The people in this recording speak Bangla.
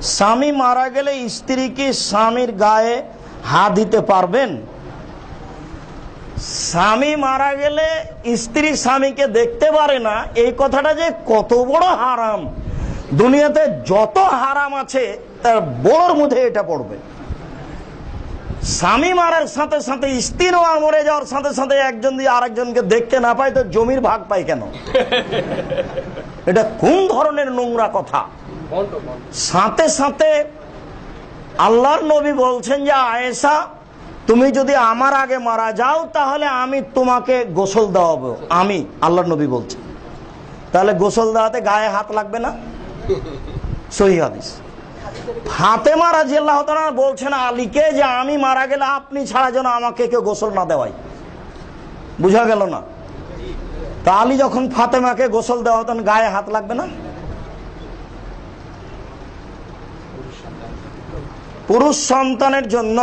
স্বামী মারা গেলে স্ত্রী কি স্বামীর গায়ে হাত দিতে পারবেন। স্বামী মারা গেলে স্ত্রী স্বামীকে দেখতে পারে না। এই কথাটা যে কত বড় হারাম। দুনিয়াতে যত হারাম আছে, তার বড়র মধ্যে এটা পড়বে। স্বামী মারার সাথে সাথে স্ত্রী আর মরে যাওয়ার সাথে সাথে একজন দিয়ে আরেকজনকে দেখতে না পায় তো জমির ভাগ পায় কেন? এটা কোন ধরনের নোংরা কথা? সাথে সাথে আল্লাহর নবী বলছেন যে আয়েশা তুমি যদি আমার আগে মারা যাও তাহলে আমি তোমাকে গোসল দেওয়াবো। আমি আল্লাহর নবী বলছেন। তাহলে গোসল দেওয়াতে গায়ে হাত লাগবে না? সহি হাদিস। ফাতেমা রাজি আল্লাহ বলছেন, আলীকে যে আমি মারা গেলে আপনি ছাড়া যেন আমাকে কেউ গোসল না দেওয়াই বুঝা গেল না? তা আলী যখন ফাতেমাকে গোসল দেওয়া হতেন গায়ে হাত লাগবে না? পুরুষ সন্তানের জন্য